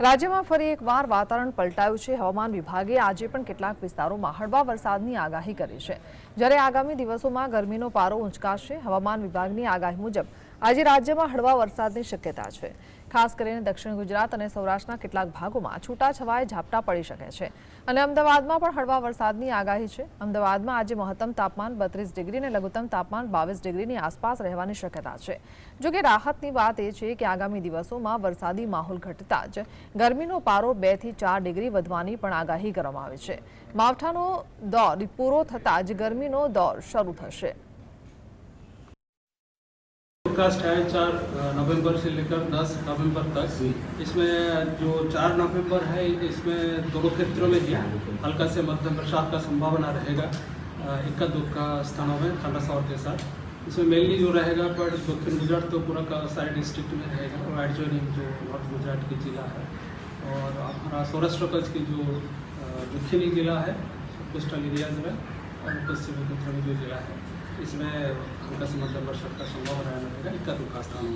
રાજ્યમાં ફરી એકવાર વાતાવરણ પલટાયું છે. હવામાન વિભાગે આજે પણ કેટલાક વિસ્તારોમાં હળવા વરસાદની આગાહી કરી છે. જ્યારે આગામી દિવસોમાં ગરમીનો પારો ઊંચકાશે, હવામાન વિભાગની આગાહી મુજબ આજે રાજ્યમાં હળવા વરસાદની શક્યતા છે. ખાસ કરીને દક્ષિણ ગુજરાત અને સૌરાષ્ટ્રના કેટલાક ભાગોમાં છૂટાછવાયા ઝાપટા પડી શકે છે. અને અમદાવાદમાં પણ હળવા વરસાદની આગાહી છે. અમદાવાદમાં આજે મહત્તમ તાપમાન બત્રીસ ડિગ્રી અને લઘુત્તમ તાપમાન બાવીસ ડિગ્રીની આસપાસ રહેવાની શક્યતા છે. જોકે રાહતની વાત એ છે કે આગામી દિવસોમાં વરસાદી માહોલ ઘટતા જ ગરમીનો પારો બેથી ચાર ડિગ્રી વધવાની પણ આગાહી કરવામાં આવી છે. માવઠાનો દોર પૂરો થતાં જ ગરમીનો દોર શરૂ થશે. फोरकास्ट है चार नवंबर से लेकर दस नवंबर तक। इसमें जो चार नवंबर है इसमें दोनों क्षेत्रों में ही हल्का से मध्यम बरसात का संभावना रहेगा इक्का दुक्का स्थानों में ठंडा शॉर के साथ। इसमें मेनली जो रहेगा पर दक्षिण गुजरात तो पूरा का सारे डिस्ट्रिक्ट में रहेगा और एडजॉइनिंग जो नॉर्थ गुजरात की जिला है और हमारा सौराष्ट्र कच्छ की जो दक्षिणी जिला है कोस्टल एरियाज़ में और पश्चिमी क्षेत्र में जो जिला है। इसमें उनका समर्थन वर्ष का संभव है इक्का दुखा स्थान